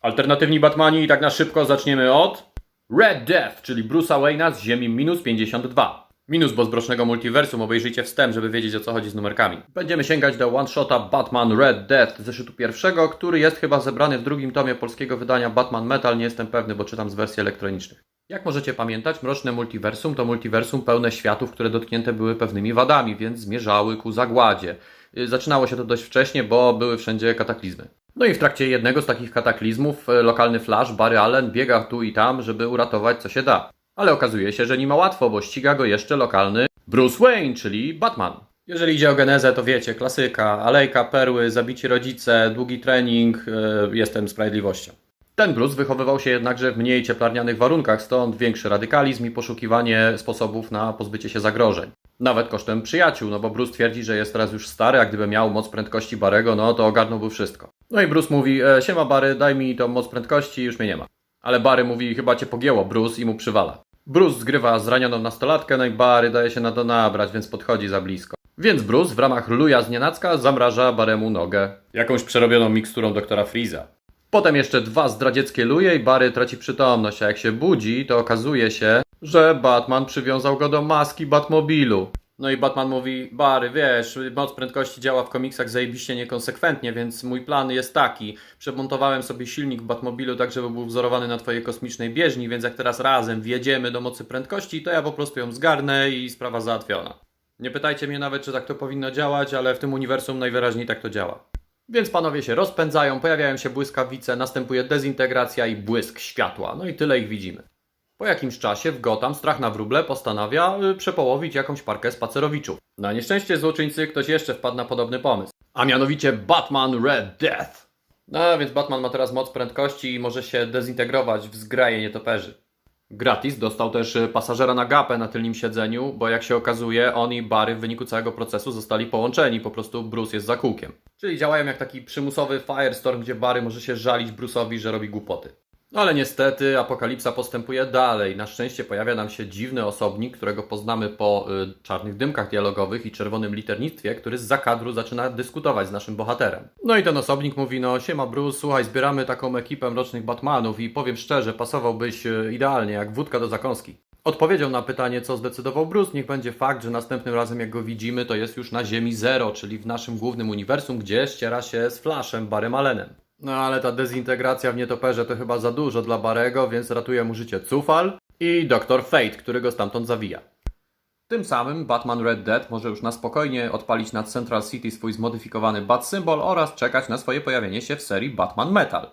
Alternatywni Batmani i tak na szybko zaczniemy od Red Death, czyli Bruce'a Wayne'a z Ziemi minus 52. Minus bezbrocznego multiversum, obejrzyjcie wstęp, żeby wiedzieć o co chodzi z numerkami. Będziemy sięgać do one-shota Batman Red Death zeszytu pierwszego, który jest chyba zebrany w drugim tomie polskiego wydania Batman Metal, nie jestem pewny, bo czytam z wersji elektronicznych. Jak możecie pamiętać, Mroczne Multiversum to multiversum pełne światów, które dotknięte były pewnymi wadami, więc zmierzały ku zagładzie. Y, Zaczynało się to dość wcześnie, bo były wszędzie kataklizmy. No i w trakcie jednego z takich kataklizmów e, lokalny Flash, Barry Allen, biega tu i tam, żeby uratować co się da. Ale okazuje się, że nie ma łatwo, bo ściga go jeszcze lokalny Bruce Wayne, czyli Batman. Jeżeli idzie o genezę, to wiecie, klasyka, alejka, perły, zabici rodzice, długi trening, e, jestem sprawiedliwością. Ten Bruce wychowywał się jednakże w mniej cieplarnianych warunkach, stąd większy radykalizm i poszukiwanie sposobów na pozbycie się zagrożeń. Nawet kosztem przyjaciół, no bo Bruce twierdzi, że jest teraz już stary, a gdyby miał moc prędkości Barego, no to ogarnąłby wszystko. No i Bruce mówi, e, siema Bary, daj mi tą moc prędkości, już mnie nie ma. Ale Bary mówi, chyba cię pogięło, Bruce, i mu przywala. Bruce zgrywa zranioną nastolatkę, no i Bary daje się na to nabrać, więc podchodzi za blisko. Więc Bruce w ramach luja z nienacka zamraża Baremu nogę. Jakąś przerobioną miksturą doktora Freeza. Potem jeszcze dwa zdradzieckie luje i Barry traci przytomność, a jak się budzi, to okazuje się, że Batman przywiązał go do maski Batmobilu. No i Batman mówi, Barry, wiesz, moc prędkości działa w komiksach zajebiście niekonsekwentnie, więc mój plan jest taki. Przemontowałem sobie silnik Batmobilu tak, żeby był wzorowany na twojej kosmicznej bieżni, więc jak teraz razem wjedziemy do mocy prędkości, to ja po prostu ją zgarnę i sprawa załatwiona. Nie pytajcie mnie nawet, czy tak to powinno działać, ale w tym uniwersum najwyraźniej tak to działa. Więc panowie się rozpędzają, pojawiają się błyskawice, następuje dezintegracja i błysk światła. No i tyle ich widzimy. Po jakimś czasie w Gotham strach na wróble postanawia y, przepołowić jakąś parkę spacerowiczów. Na nieszczęście złoczyńcy ktoś jeszcze wpadł na podobny pomysł. A mianowicie Batman Red Death. No więc Batman ma teraz moc prędkości i może się dezintegrować w zgraje nietoperzy. Gratis dostał też y, pasażera na gapę na tylnym siedzeniu, bo jak się okazuje, on i Barry w wyniku całego procesu zostali połączeni, po prostu Bruce jest za kółkiem. Czyli działają jak taki przymusowy firestorm, gdzie Barry może się żalić Bruce'owi, że robi głupoty. No ale niestety apokalipsa postępuje dalej. Na szczęście pojawia nam się dziwny osobnik, którego poznamy po y, czarnych dymkach dialogowych i czerwonym liternictwie, który z zakadru zaczyna dyskutować z naszym bohaterem. No i ten osobnik mówi, no siema Bruce, słuchaj, zbieramy taką ekipę rocznych Batmanów i powiem szczerze, pasowałbyś y, idealnie jak wódka do zakąski. Odpowiedzią na pytanie, co zdecydował Bruce, niech będzie fakt, że następnym razem jak go widzimy, to jest już na Ziemi Zero, czyli w naszym głównym uniwersum, gdzie ściera się z Flashem, Barem Allenem. No ale ta dezintegracja w nietoperze to chyba za dużo dla Barego, więc ratuje mu życie Cufal i Dr. Fate, który go stamtąd zawija. Tym samym Batman Red Dead może już na spokojnie odpalić nad Central City swój zmodyfikowany Bat Symbol oraz czekać na swoje pojawienie się w serii Batman Metal.